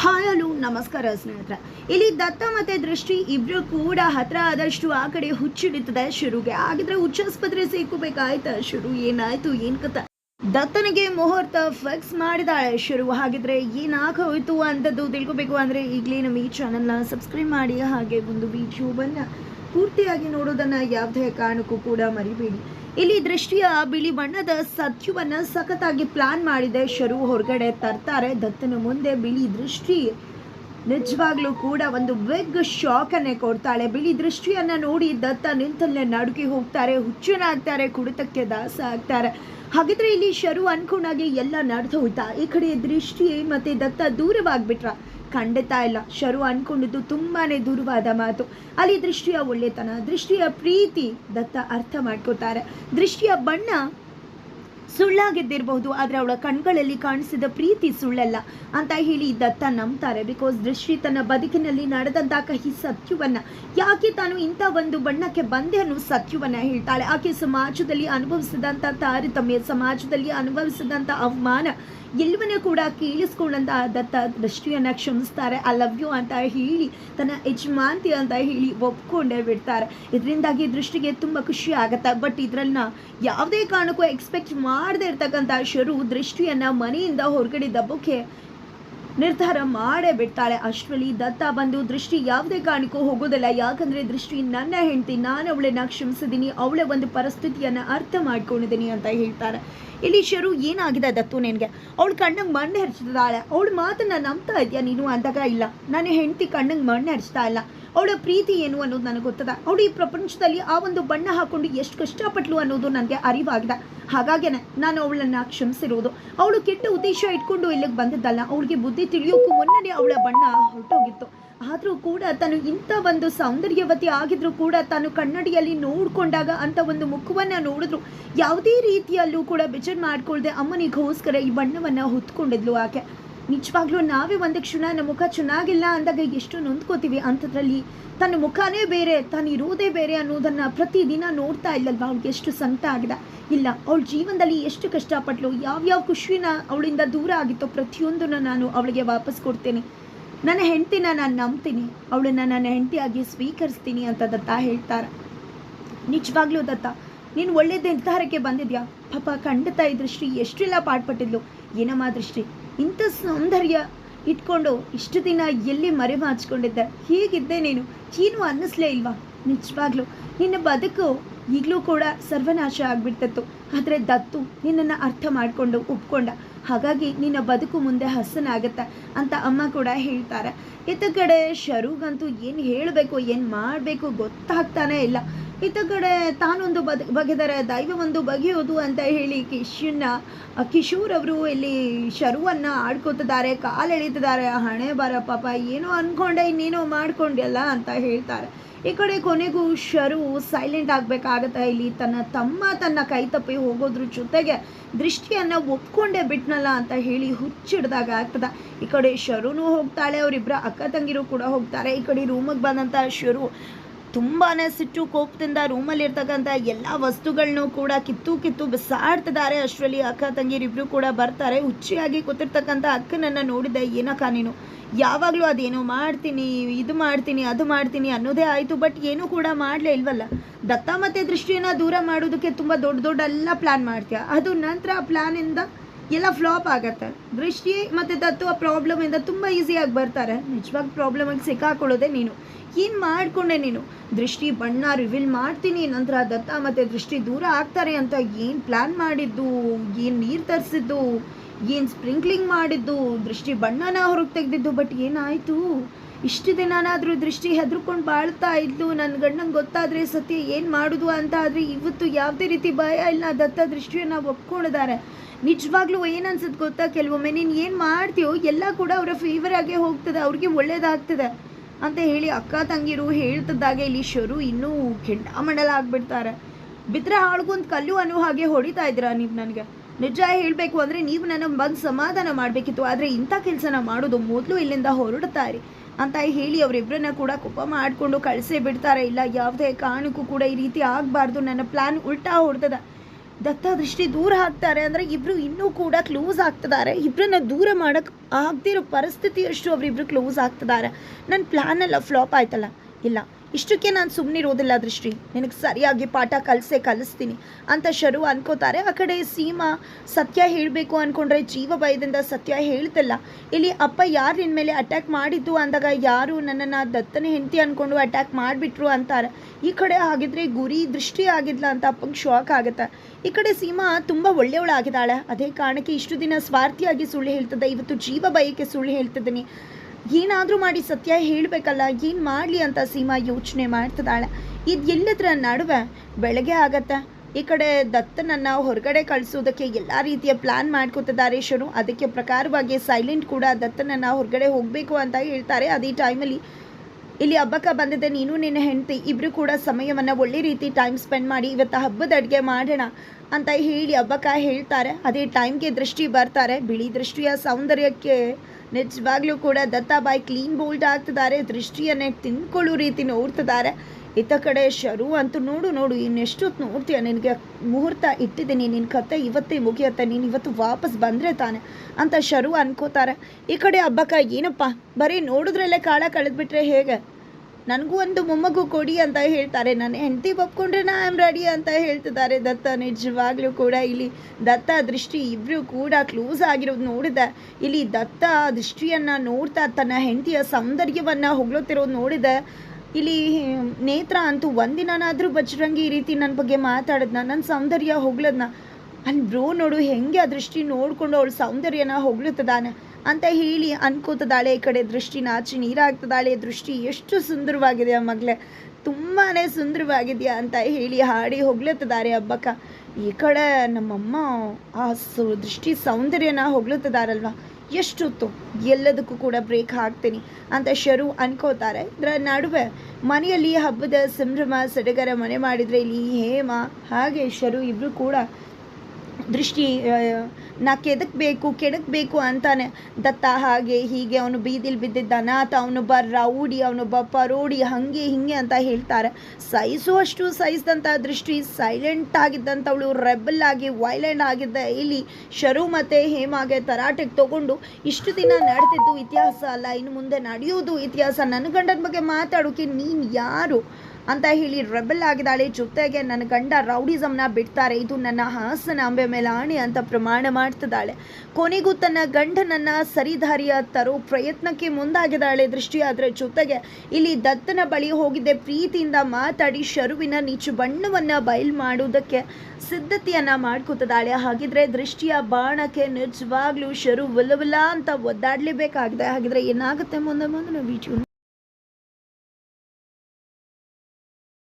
Hi hello ನಮಸ್ಕಾರ ಸ್ನೇಹಿತರೆ. ಇಲ್ಲಿ ದತ್ತ ಮತ್ತೆ ದೃಷ್ಟಿ ಇಬ್ರು ಕೂಡ ಹತ್ರ ಆದಷ್ಟು ಆ ಕಡೆ ಹುಚ್ಚಿಡಿತದೆ ಶುರುಗೆ. ಆಗಿದ್ರೆ ಹುಚ್ಚಾಸ್ಪತ್ರೆ ಸಿಕ್ಕಬೇಕಾಯ್ತ ಶುರು. ಏನಾಯ್ತು, ಏನ್ ಕಥ? ದತ್ತನಿಗೆ ಮುಹೂರ್ತ ಫಿಕ್ಸ್ ಮಾಡಿದಾಳೆ ಶುರು. ಹಾಗಿದ್ರೆ ಏನಾಗ ಹೋಯ್ತು ಅಂತದ್ದು ತಿಳ್ಕೊಬೇಕು ಅಂದ್ರೆ ಈಗಲೇ ನಮ್ಮ ಈ ಚಾನಲ್ನ ಸಬ್ಸ್ಕ್ರೈಬ್ ಮಾಡಿ. ಹಾಗೆ ಒಂದು ವಿಡಿಯೋವನ್ನ ಪೂರ್ತಿಯಾಗಿ ನೋಡೋದನ್ನ ಯಾವುದೇ ಕಾರಣಕ್ಕೂ ಕೂಡ ಮರಿಬೇಡಿ. ಇಲ್ಲಿ ದೃಷ್ಟಿಯ ಬಿಳಿ ಬಣ್ಣದ ಸತ್ಯವನ್ನ ಸಖತ್ತಾಗಿ ಪ್ಲಾನ್ ಮಾಡಿದೆ. ಶರು ಹೊರಗಡೆ ತರ್ತಾರೆ. ದತ್ತನ ಮುಂದೆ ಬಿಳಿ ದೃಷ್ಟಿ. ನಿಜವಾಗ್ಲೂ ಕೂಡ ಒಂದು ಬಿಗ್ ಶಾಕ್ ಅನ್ನೇ ಕೊಡ್ತಾಳೆ. ಬಿಳಿ ದೃಷ್ಟಿಯನ್ನ ನೋಡಿ ದತ್ತ ನಿಂತಲ್ಲೇ ನಡುಕಿ ಹೋಗ್ತಾರೆ. ಹುಚ್ಚನಾಗ್ತಾರೆ ಕುಡಿತಕ್ಕೆ ದಾಸ ಆಗ್ತಾರೆ. ಹಾಗಿದ್ರೆ ಇಲ್ಲಿ ಶರು ಅನ್ಕೊಂಡಾಗೆ ಎಲ್ಲ ನಡೆದು ಹೋಯ್ತಾ? ಈ ಕಡೆ ದೃಷ್ಟಿ ಮತ್ತೆ ದತ್ತ ದೂರವಾಗ್ಬಿಟ್ರ? ಖಂಡಿತ ಇಲ್ಲ. ಶರು ಅನ್ಕೊಂಡಿದ್ದು ತುಂಬಾನೇ ದೂರವಾದ ಮಾತು. ಅಲ್ಲಿ ದೃಷ್ಟಿಯ ಒಳ್ಳೆತನ, ದೃಷ್ಟಿಯ ಪ್ರೀತಿ ದತ್ತ ಅರ್ಥ ಮಾಡ್ಕೋತಾರೆ. ದೃಷ್ಟಿಯ ಬಣ್ಣ ಸುಳ್ಳಾಗಿದ್ದಿರಬಹುದು, ಆದರೆ ಅವಳ ಕಣ್ಗಳಲ್ಲಿ ಕಾಣಿಸಿದ ಪ್ರೀತಿ ಸುಳ್ಳಲ್ಲ ಅಂತ ಹೇಳಿ ದತ್ತ ನಂಬ್ತಾರೆ. ಬಿಕಾಸ್ ದೃಷ್ಟಿ ತನ್ನ ಬದುಕಿನಲ್ಲಿ ನಡೆದಂತಹ ಕಹಿ ಸತ್ಯವನ್ನು, ಯಾಕೆ ತಾನು ಇಂಥ ಒಂದು ಬಣ್ಣಕ್ಕೆ ಬಂದೆ ಅನ್ನೋ ಸತ್ಯವನ್ನು ಹೇಳ್ತಾಳೆ. ಆಕೆ ಸಮಾಜದಲ್ಲಿ ಅನುಭವಿಸಿದಂಥ ತಾರತಮ್ಯ, ಸಮಾಜದಲ್ಲಿ ಅನುಭವಿಸಿದಂಥ ಅವಮಾನ ಎಲ್ಲವನ್ನ ಕೂಡ ಕೇಳಿಸ್ಕೊಂಡಂತ ದತ್ತ ದೃಷ್ಟಿಯನ್ನ ಕ್ಷಮಿಸ್ತಾರೆ. ಐ ಲವ್ ಯು ಅಂತ ಹೇಳಿ, ತನ್ನ ಯಜಮಾಂತಿ ಅಂತ ಹೇಳಿ ಒಪ್ಕೊಂಡೇ ಬಿಡ್ತಾರೆ. ಇದರಿಂದಾಗಿ ದೃಷ್ಟಿಗೆ ತುಂಬ ಖುಷಿ ಆಗತ್ತೆ. ಬಟ್ ಇದ್ರನ್ನ ಯಾವುದೇ ಕಾರಣಕ್ಕೂ ಎಕ್ಸ್ಪೆಕ್ಟ್ ಮಾಡದೇ ಇರ್ತಕ್ಕಂಥ ಶರು ದೃಷ್ಟಿಯನ್ನ ಮನೆಯಿಂದ ಹೊರಗಡೆ ದಬ್ಬಕ್ಕೆ ನಿರ್ಧಾರ ಮಾಡೇ ಬಿಡ್ತಾಳೆ ಅಷ್ಟರಲ್ಲಿ ದತ್ತ ಬಂದು ದೃಷ್ಟಿ ಯಾವುದೇ ಕಾರಣಕ್ಕೂ ಹೋಗೋದಿಲ್ಲ. ಯಾಕಂದ್ರೆ ದೃಷ್ಟಿ ನನ್ನ ಹೆಂಡತಿ, ನಾನು ಅವಳನ್ನ ಕ್ಷಮಿಸಿದ್ದೀನಿ ಅವಳ ಒಂದು ಪರಿಸ್ಥಿತಿಯನ್ನ ಅರ್ಥ ಮಾಡ್ಕೊಂಡಿದ್ದೀನಿ ಅಂತ ಹೇಳ್ತಾರೆ. ಇಲ್ಲಿ ಏನಾಗಿದೆ ದತ್ತು ನಿನಗೆ? ಅವಳು ಕಣ್ಣಂಗೆ ಮಣ್ಣು ಹರಿಸ್ತಾಳೆ ಅವಳ ಮಾತನ್ನ ನಂಬ್ತಾ ಇದೆಯಾ ನೀನು ಅಂದಾಗ ಇಲ್ಲ. ನನ್ನ ಹೆಂಡತಿ ಕಣ್ಣಂಗೆ ಮಣ್ಣು ಹರಿಸ್ತಾ ಇಲ್ಲ. ಅವಳ ಪ್ರೀತಿ ಏನು ಅನ್ನೋದು ನನಗೆ ಗೊತ್ತದ. ಅವಳು ಈ ಪ್ರಪಂಚದಲ್ಲಿ ಆ ಒಂದು ಬಣ್ಣ ಹಾಕೊಂಡು ಎಷ್ಟು ಕಷ್ಟಪಟ್ಲು ಅನ್ನೋದು ನನಗೆ ಅರಿವಾಗಿದೆ. ಹಾಗಾಗೇನೆ ನಾನು ಅವಳನ್ನ ಕ್ಷಮಿಸಿರುವುದು ಅವಳು ಕೆಟ್ಟ ಉದ್ದೇಶ ಇಟ್ಕೊಂಡು ಇಲ್ಲಿಗೆ ಬಂದಿದ್ದಲ್ಲ ಅವಳಿಗೆ ಬುದ್ಧಿ ತಿಳಿಯೋಕ್ಕೂ ಮುನ್ನನೇ ಅವಳ ಬಣ್ಣ ಹೊರಟೋಗಿತ್ತು. ಆದರೂ ಕೂಡ ತಾನು ಇಂಥ ಒಂದು ಸೌಂದರ್ಯವತಿ ಆಗಿದ್ರೂ ಕೂಡ ತಾನು ಕನ್ನಡಿಯಲ್ಲಿ ನೋಡಿಕೊಂಡಾಗ ಅಂತ ಒಂದು ಮುಖವನ್ನ ನೋಡಿದ್ರು. ಯಾವುದೇ ರೀತಿಯಲ್ಲೂ ಕೂಡ ಬೇಜಾರು ಮಾಡ್ಕೊಳ್ದೆ ಅಮ್ಮನಿಗೋಸ್ಕರ ಈ ಬಣ್ಣವನ್ನ ಹೊತ್ಕೊಂಡಿದ್ಲು ಆಕೆ. ನಿಜವಾಗ್ಲೂ ನಾವೇ ಒಂದು ಕ್ಷಣ, ನಮ್ಮ ಮುಖ ಚೆನ್ನಾಗಿಲ್ಲ ಅಂದಾಗ ಎಷ್ಟು ನೊಂದ್ಕೋತೀವಿ ಅಂಥದ್ರಲ್ಲಿ? ತನ್ನ ಮುಖನೇ ಬೇರೆ ತಾನು ಇರೋದೇ ಬೇರೆ ಅನ್ನೋದನ್ನು ಪ್ರತಿದಿನ ನೋಡ್ತಾ ಇಲ್ಲಲ್ವಾ? ಅವ್ಳಿಗೆ ಎಷ್ಟು ಸಂತ ಆಗಿದೆ. ಇಲ್ಲ, ಅವಳ ಜೀವನದಲ್ಲಿ ಎಷ್ಟು ಕಷ್ಟಪಟ್ಲು, ಯಾವ್ಯಾವ ಖುಷಿನ ಅವಳಿಂದ ದೂರ ಆಗಿತ್ತೋ ಪ್ರತಿಯೊಂದನ್ನು ನಾನು ಅವಳಿಗೆ ವಾಪಸ್ ಕೊಡ್ತೇನೆ. ನನ್ನ ಹೆಂಡ್ತಿನ ನಾನು ನಂಬ್ತೀನಿ. ಅವಳನ್ನು ನನ್ನ ಹೆಂಡತಿಯಾಗಿ ಸ್ವೀಕರಿಸ್ತೀನಿ ಅಂತ ದತ್ತ ಹೇಳ್ತಾರೆ. ನಿಜವಾಗ್ಲೂ ದತ್ತ, ನೀನು ಒಳ್ಳೆ ನಿರ್ಧಾರಕ್ಕೆ ಬಂದಿದ್ಯಾ? ಪಾಪ ಖಂಡಿತ ಈ ದೃಷ್ಟಿ ಎಷ್ಟೆಲ್ಲ ಪಾಡ್ಪಟ್ಟಿದ್ಲು. ಏನಮ್ಮ ದೃಷ್ಟಿ? ಇಂಥ ಸೌಂದರ್ಯ ಇಟ್ಕೊಂಡು ಇಷ್ಟು ದಿನ ಎಲ್ಲಿ ಮರೆಮಾಚಿಕೊಂಡಿದ್ದೆ ಹೀಗಿದ್ದೆ ನೀನು. ಏನು ಅನ್ನಿಸ್ಲೇ ಇಲ್ವಾ? ನಿಜವಾಗ್ಲೂ. ನಿನ್ನ ಬದುಕು ಈಗಲೂ ಕೂಡ ಸರ್ವನಾಶ ಆಗಿಬಿಡ್ತಿತ್ತು. ಆದರೆ ದತ್ತು ನಿನ್ನನ್ನು ಅರ್ಥ ಮಾಡಿಕೊಂಡು ಒಪ್ಕೊಂಡ. ಹಾಗಾಗಿ ನಿನ್ನ ಬದುಕು ಮುಂದೆ ಹಸನಾಗತ್ತೆ ಅಂತ ಅಮ್ಮ ಕೂಡ ಹೇಳ್ತಾರೆ. ಇತ್ತ ಕಡೆ ಶರುಗಂತೂ ಏನು ಹೇಳಬೇಕು, ಏನು ಮಾಡಬೇಕು ಗೊತ್ತಾಗ್ತಾನೆ ಇಲ್ಲ. ಇತ್ತ ಕಡೆ ತಾನೊಂದು ಬದ, ಬಗೆದರೆ ದೈವ ಒಂದು ಬಗೆಯೋದು ಅಂತ ಹೇಳಿ ಕಿಶನ್ನ, ಕಿಶೋರ್ ಅವರು ಇಲ್ಲಿ ಶರುವನ್ನು ಆಡ್ಕೋತಿದ್ದಾರೆ ಕಾಲೆಳಿತಿದ್ದಾರೆ ಹಣೆ ಬರ ಪಾಪ, ಏನೋ ಅಂದ್ಕೊಂಡೆ ಇನ್ನೇನೋ ಮಾಡ್ಕೊಂಡ್ಯಲ್ಲ ಅಂತ ಹೇಳ್ತಾರೆ. ಈ ಕಡೆ ಕೊನೆಗೂ ಶರು ಸೈಲೆಂಟ್ ಆಗಬೇಕಾಗತ್ತೆ. ಇಲ್ಲಿ ತನ್ನ ತಮ್ಮ ತನ್ನ ಕೈ ತಪ್ಪಿ ಹೋಗೋದ್ರ ಜೊತೆಗೆ ದೃಷ್ಟಿಯನ್ನು ಒಪ್ಕೊಂಡೇ ಬಿಟ್ನಲ್ಲ ಅಂತ ಹೇಳಿ ಹುಚ್ಚಿಡ್ದಾಗ ಆಗ್ತದ. ಈ ಕಡೆ ಶರುನು ಹೋಗ್ತಾಳೆ ಅವರಿಬ್ಬರ ಅಕ್ಕ ತಂಗಿರು ಕೂಡ ಹೋಗ್ತಾರೆ. ಈ ಕಡೆ ರೂಮಿಗೆ ಬಂದಂಥ ಶರು ತುಂಬಾ ಸಿಟ್ಟು ಕೋಪದಿಂದ ರೂಮಲ್ಲಿ ಇರ್ತಕ್ಕಂಥ ಎಲ್ಲ ವಸ್ತುಗಳನ್ನು ಕೂಡ ಕಿತ್ತು ಕಿತ್ತು ಬಿಸಾಡ್ತಿದ್ದಾರೆ. ಅಷ್ಟರಲ್ಲಿ ಅಕ್ಕ ತಂಗಿರಿಬ್ರು ಕೂಡ ಬರ್ತಾರೆ. ಹುಚ್ಚಿಯಾಗಿ ಕೂತಿರ್ತಕ್ಕಂಥ ಅಕ್ಕನನ್ನು ನೋಡಿದೆ, ಏನಕ್ಕ ನೀನು? ಯಾವಾಗಲೂ ಅದೇನೋ ಮಾಡ್ತೀನಿ, ಇದು ಮಾಡ್ತೀನಿ, ಅದು ಮಾಡ್ತೀನಿ ಅನ್ನೋದೇ ಆಯಿತು, ಬಟ್ ಏನೂ ಕೂಡ ಮಾಡಲೇ ಇಲ್ವಲ್ಲ? ದತ್ತ ಮತ್ತು ದೃಷ್ಟಿಯನ್ನು ದೂರ ಮಾಡೋದಕ್ಕೆ ತುಂಬ ದೊಡ್ಡ ದೊಡ್ಡ ಎಲ್ಲ ಪ್ಲ್ಯಾನ್ ಮಾಡ್ತೀಯ? ಅದು ನಂತರ ಆ ಪ್ಲ್ಯಾನಿಂದ ಎಲ್ಲ ಫ್ಲಾಪ್ ಆಗತ್ತೆ. ದೃಷ್ಟಿ ಮತ್ತು ದತ್ತು ಆ ಪ್ರಾಬ್ಲಮಿಂದ ತುಂಬ ಈಸಿಯಾಗಿ ಬರ್ತಾರೆ. ನಿಜವಾಗಿ ಪ್ರಾಬ್ಲಮಿಗೆ ಸಿಕ್ಕಾಕೊಳ್ಳೋದೆ ನೀನು. ಏನು ಮಾಡಿಕೊಂಡೆ ನೀನು? ದೃಷ್ಟಿ, ಬಣ್ಣ ರಿವೀಲ್ ಮಾಡ್ತೀನಿ, ನಂತರ ದತ್ತ ಮತ್ತು ದೃಷ್ಟಿ ದೂರ ಆಗ್ತಾರೆ ಅಂತ ಏನು ಪ್ಲ್ಯಾನ್ ಮಾಡಿದ್ದು? ಏನು ನೀರು ತರಿಸಿದ್ದು? ಏನು ಸ್ಪ್ರಿಂಕ್ಲಿಂಗ್ ಮಾಡಿದ್ದು? ದೃಷ್ಟಿ ಬಣ್ಣನ ಹೊರಗೆ ತೆಗೆದಿದ್ದು? ಬಟ್ ಏನಾಯಿತು? ಇಷ್ಟು ದಿನನಾದರೂ ದೃಷ್ಟಿ ಹೆದರ್ಕೊಂಡು ಬಾಳ್ತಾ ಇದ್ಲು. ನನ್ನ ಗಂಡಂಗೆ ಗೊತ್ತಾದರೆ ಸತ್ಯ ಏನು ಮಾಡೋದು ಅಂತ ಆದರೆ ಇವತ್ತು ಯಾವುದೇ ರೀತಿ ಭಯ ಇಲ್ಲ ದತ್ತ ದೃಷ್ಟಿಯನ್ನು ಒಪ್ಕೊಂಡಿದ್ದಾರೆ ನಿಜವಾಗ್ಲೂ ಏನು ಗೊತ್ತಾ? ಕೆಲವೊಮ್ಮೆ ನೀನು ಏನು ಮಾಡ್ತೀಯೋ ಎಲ್ಲ ಕೂಡ ಅವರ ಫೇವರ್ ಆಗೇ ಹೋಗ್ತದೆ. ಅವ್ರಿಗೆ ಒಳ್ಳೇದಾಗ್ತದೆ ಅಂತ ಹೇಳಿ ಅಕ್ಕ ತಂಗಿರು ಹೇಳ್ತಿದ್ದಾಗ ಇಲ್ಲಿ ಶರು. ಇನ್ನೂ ಕೆಂಡಾಮಂಡಲ ಆಗ್ಬಿಡ್ತಾರೆ. ಬಿದ್ದರೆ ಹಾಳ್ಗೊಂದು ಕಲ್ಲು ಅನ್ನೋ ಹಾಗೆ ಹೊಡಿತಾ ಇದ್ದೀರಾ ನೀವು ನನಗೆ? ನಿಜ ಹೇಳಬೇಕು ಅಂದರೆ ನೀವು ನನ್ನ ಬಂದು ಸಮಾಧಾನ ಮಾಡಬೇಕಿತ್ತು. ಆದರೆ ಇಂಥ ಕೆಲಸನ ಮಾಡೋದು ಮೊದಲು ಇಲ್ಲಿಂದ ಹೊರಡ್ತಾ ಇರಿ. ಅಂತ ಹೇಳಿ ಅವರಿಬ್ಬರನ್ನ ಕೂಡ ಕೋಪ ಮಾಡಿಕೊಂಡು ಕಳಿಸೇ ಬಿಡ್ತಾರೆ. ಇಲ್ಲ, ಯಾವುದೇ ಕಾರಣಕ್ಕೂ ಕೂಡ ಈ ರೀತಿ ಆಗಬಾರ್ದು. ನನ್ನ ಪ್ಲ್ಯಾನ್ ಉಲ್ಟಾ ಹೊಡ್ತದ. ದತ್ತ ದೃಷ್ಟಿ ದೂರ ಹಾಕ್ತಾರೆ ಅಂದರೆ ಇಬ್ಬರು ಇನ್ನೂ ಕೂಡ ಕ್ಲೋಸ್ ಆಗ್ತಿದ್ದಾರೆ. ಇಬ್ಬರನ್ನ ದೂರ ಮಾಡೋಕ್ಕೆ ಆಗದಿರೋ ಪರಿಸ್ಥಿತಿಯಷ್ಟು ಅವರಿಬ್ಬರು ಕ್ಲೋಸ್ ಆಗ್ತಿದ್ದಾರೆ. ನನ್ನ ಪ್ಲ್ಯಾನೆಲ್ಲ ಫ್ಲಾಪ್ ಆಯ್ತಲ್ಲ? ಇಲ್ಲ. ಇಷ್ಟಕ್ಕೆ ನಾನು ಸುಮ್ಮನಿರೋದಿಲ್ಲ ದೃಷ್ಟಿ. ನಿನಗೆ ಸರಿಯಾಗಿ ಪಾಠ ಕಲಿಸೇ ಕಲಿಸ್ತೀನಿ. ಅಂತ ಶರು ಅನ್ಕೋತಾರೆ. ಆ ಕಡೆ ಸೀಮಾ ಸತ್ಯ ಹೇಳಬೇಕು ಅಂದ್ಕೊಂಡ್ರೆ ಜೀವ ಭಯದಿಂದ ಸತ್ಯ ಹೇಳ್ತಿಲ್ಲ. ಇಲ್ಲಿ ಅಪ್ಪ ಯಾರು ನಿನ್ನ ಮೇಲೆ ಅಟ್ಯಾಕ್ ಮಾಡಿದ್ದು ಅಂದಾಗ ಯಾರು ನನ್ನನ್ನು ದತ್ತನ ಹೆಂಡತಿ ಅಂದ್ಕೊಂಡು ಅಟ್ಯಾಕ್ ಮಾಡಿಬಿಟ್ರು ಅಂತಾರೆ. ಈ ಕಡೆ ಆಗಿದ್ರೆ ಗುರಿ ದೃಷ್ಟಿ ಆಗಿದ್ಲ ಅಂತ ಅಪ್ಪಂಗೆ ಶಾಕ್ ಆಗುತ್ತೆ. ಈ ಕಡೆ ಸೀಮಾ ತುಂಬ ಒಳ್ಳೆಯವಳಾಗಿದ್ದಾಳೆ. ಅದೇ ಕಾರಣಕ್ಕೆ ಇಷ್ಟು ದಿನ ಸ್ವಾರ್ಥಿಯಾಗಿ ಸುಳ್ಳು ಹೇಳ್ತದೆ ಇವತ್ತು ಜೀವ ಭಯಕ್ಕೆ ಸುಳ್ಳು ಹೇಳ್ತಿದ್ದೀನಿ. ಏನಾದರೂ ಮಾಡಿ ಸತ್ಯ ಹೇಳಬೇಕಲ್ಲ, ಏನು ಮಾಡಲಿ ಅಂತ ಸೀಮಾ ಯೋಚನೆ ಮಾಡ್ತಿದ್ದಾಳೆ. ಇದು ಎಲ್ಲದರ ನಡುವೆ ಬೆಳಗ್ಗೆ ಆಗತ್ತೆ. ಈ ಕಡೆ ದತ್ತನನ್ನು ಹೊರಗಡೆ ಕಳಿಸೋದಕ್ಕೆ ಎಲ್ಲ ರೀತಿಯ ಪ್ಲ್ಯಾನ್ ಮಾಡ್ಕೊತಿದ್ದಾರೆ ಶರು. ಅದಕ್ಕೆ ಪ್ರಕಾರವಾಗಿ ಸೈಲೆಂಟ್ ಕೂಡ ದತ್ತನನ್ನು ಹೊರಗಡೆ ಹೋಗಬೇಕು ಅಂತ ಹೇಳ್ತಾರೆ. ಅದೇ ಟೈಮಲ್ಲಿ ಇಲ್ಲಿ ಹಬ್ಬಕ್ಕೆ ಬಂದಿದ್ದೆ ನೀನು, ನಿನ್ನ ಹೆಂಡತಿ ಇಬ್ಬರು ಕೂಡ ಸಮಯವನ್ನು ಒಳ್ಳೆ ರೀತಿ ಟೈಮ್ ಸ್ಪೆಂಡ್ ಮಾಡಿ ಇವತ್ತು ಹಬ್ಬದ ಅಡುಗೆ ಮಾಡೋಣ ಅಂತ ಹೇಳಿ ಹಬ್ಬಕ್ಕ ಹೇಳ್ತಾರೆ. ಅದೇ ಟೈಮ್ಗೆ ದೃಷ್ಟಿ ಬರ್ತಾರೆ. ಬಿಳಿ ದೃಷ್ಟಿಯ ಸೌಂದರ್ಯಕ್ಕೆ ನಿಜವಾಗ್ಲೂ ಕೂಡ ದತ್ತಾಬಾಯಿ ಕ್ಲೀನ್ ಬೋಲ್ಡ್ ಆಗ್ತಿದ್ದಾರೆ ದೃಷ್ಟಿಯನ್ನೇ ತಿನ್ಕೊಳ್ಳೋ ರೀತಿ ನೋಡ್ತಿದ್ದಾರೆ. ಇತ್ತ ಕಡೆ ಶರು ಅಂತೂ ನೋಡು ನೋಡು ಇನ್ನೆಷ್ಟೊತ್ತು ನೋಡ್ತೀಯ ನಿನಗೆ. ಮುಹೂರ್ತ ಇಟ್ಟಿದ್ದೀನಿ ನಿನ್ನ ಕತೆ ಇವತ್ತೇ ಮುಗಿಯತ್ತೆ, ನೀನು ಇವತ್ತು ವಾಪಸ್ ಬಂದರೆ ತಾನೆ ಅಂತ ಶರು ಅನ್ಕೋತಾರೆ. ಈ ಕಡೆ ಹಬ್ಬಕ್ಕ ಏನಪ್ಪ, ಬರೀ ನೋಡಿದ್ರಲ್ಲೇ ಕಾಳ ಕಳೆದ್ಬಿಟ್ರೆ ಹೇಗೆ? ನನಗೂ ಒಂದು ಮೊಮ್ಮಗು ಕೊಡಿ ಅಂತ ಹೇಳ್ತಾರೆ. ನನ್ನ ಹೆಂಡತಿ ಒಪ್ಕೊಂಡ್ರೆ ನಾ ಆಮ್ ರೆಡಿ ಅಂತ ಹೇಳ್ತಿದ್ದಾರೆ. ದತ್ತ ನಿಜವಾಗ್ಲೂ ಕೂಡ ಇಲ್ಲಿ ದತ್ತ ದೃಷ್ಟಿ ಇಬ್ಬರು ಕೂಡ ಕ್ಲೋಸ್ ಆಗಿರೋದು ನೋಡಿದೆ. ಇಲ್ಲಿ ದತ್ತ ದೃಷ್ಟಿಯನ್ನು ನೋಡ್ತಾ ತನ್ನ ಹೆಂಡತಿಯ ಸೌಂದರ್ಯವನ್ನು ಹೊಗಳುತ್ತಿರೋದು ನೋಡಿದೆ. ಇಲ್ಲಿ ನೇತ್ರ ಅಂತೂ ಒಂದಿನಾದ್ರೂ ಬಜರಂಗಿ ಈ ರೀತಿ ನನ್ನ ಬಗ್ಗೆ ಮಾತಾಡಿದ್ನ ನನ್ನ ಸೌಂದರ್ಯ ಹೊಗಳದ್ನ. ಅಲ್ಲಿ ಬ್ರೋ ನೋಡು, ಹೆಂಗೆ ಆ ದೃಷ್ಟಿ ನೋಡ್ಕೊಂಡು ಅವಳ ಸೌಂದರ್ಯನ ಹೊಗಳುತ್ತದಾನೆ ಅಂತ ಹೇಳಿ ಅನ್ಕೋತದಾಳೆ ಈ ಕಡೆ ದೃಷ್ಟಿ, ನಾಚಿ ನೀರಾಗ್ತದಾಳೆ ದೃಷ್ಟಿ. ಎಷ್ಟು ಸುಂದರವಾಗಿದೆ ಮಗಳೇ. ತುಂಬಾ ಸುಂದರವಾಗಿದೆಯಾ ಅಂತ ಹೇಳಿ ಹಾಡಿ ಹೊಗಳುತ್ತದಾರೆ ಹಬ್ಬಕ್ಕ. ಈ ಕಡೆ ನಮ್ಮಮ್ಮ ಆ ಸು, ದೃಷ್ಟಿ ಸೌಂದರ್ಯನ ಹೊಗಳುತ್ತಿದ್ದಾರಲ್ವ ಎಷ್ಟೊತ್ತು? ಎಲ್ಲದಕ್ಕೂ ಕೂಡ ಬ್ರೇಕ್ ಹಾಕ್ತೀನಿ ಅಂತ ಶರು ಅನ್ಕೋತಾರೆ. ಇದರ ನಡುವೆ ಮನೆಯಲ್ಲಿ ಹಬ್ಬದ ಸಂಭ್ರಮ, ಸಡಗರ ಮನೆ ಮಾಡಿದರೆ ಇಲ್ಲಿ ಹೇಮ, ಹಾಗೆ ಶರು ಇಬ್ಬರು ಕೂಡ ದೃಷ್ಟಿ ನಾ ಕೆದಕ್ಬೇಕು, ಕೆಡಕ್ಬೇಕು ಅಂತಾನೆ. ದತ್ತ ಹಾಗೆ ಹೀಗೆ ಅವನು ಬೀದಿಲಿ ಬಿದ್ದಿದ್ದ ಅನಾಥ, ಅವನೊಬ್ಬ ರೌಡಿ, ಅವನೊಬ್ಬ ಪರೋಡಿ, ಹಂಗೆ ಹಿಂಗೆ ಅಂತ ಹೇಳ್ತಾರೆ. ಸಹಿಸುವಷ್ಟು ಸಹಿಸಿದಂಥ ದೃಷ್ಟಿ ಸೈಲೆಂಟ್ ಆಗಿದ್ದಂಥವಳು ರೆಬಲ್ ಆಗಿ ವೈಲೆಂಟ್ ಆಗಿದ್ದ ಇಲ್ಲಿ ಶರು ಮತ್ತು ಹೇಮಾಗೆ ತರಾಟೆಗೆ ತಗೊಂಡು ಇಷ್ಟು ದಿನ ನಡೆದಿದ್ದು ಇತಿಹಾಸ ಅಲ್ಲ. ಇನ್ನು ಮುಂದೆ ನಡೆಯೋದು ಇತಿಹಾಸ. ನನ್ನ ಗಂಡನ ಬಗ್ಗೆ ಮಾತಾಡೋಕೆ ನೀನು ಯಾರು? ಅಂತ ಹೇಳಿ ರೆಬೆಲ್ ಆಗಿದ್ದಾಳೆ. ಜೊತೆಗೆ ನನ್ನ ಗಂಡ ರೌಡಿಸಮ್ನ ಬಿಡ್ತಾರೆ. ಇದು ನನ್ನ ಹಾಸನ ಅಂಬೆ ಮೇಲೆ ಆಣೆ ಅಂತ ಪ್ರಮಾಣ ಮಾಡ್ತಿದ್ದಾಳೆ. ಕೊನೆಗೂ ತನ್ನ ಗಂಡನನ್ನ ಸರಿದಾರಿಯ ತರೋ ಪ್ರಯತ್ನಕ್ಕೆ ಮುಂದಾಗಿದ್ದಾಳೆ ದೃಷ್ಟಿ. ಅದರ ಜೊತೆಗೆ ಇಲ್ಲಿ ದತ್ತನ ಬಳಿ ಹೋಗಿದ್ದೆ. ಪ್ರೀತಿಯಿಂದ ಮಾತಾಡಿ ಶರುವಿನ ನೀಚು ಬಣ್ಣವನ್ನ ಬಯಲು ಮಾಡುವುದಕ್ಕೆ ಸಿದ್ಧತೆಯನ್ನ ಮಾಡ್ಕೊತಿದ್ದಾಳೆ. ಹಾಗಿದ್ರೆ ದೃಷ್ಟಿಯ ಬಾಣಕ್ಕೆ ನಿಜವಾಗ್ಲೂ ಶರು ವಿಲವಿಲ ಅಂತ ಒದ್ದಾಡ್ಲೇಬೇಕಾಗಿದೆ. ಹಾಗಿದ್ರೆ ಏನಾಗುತ್ತೆ ಮುಂದೆ ಮುಂದೆ ವಿಡಿಯೋ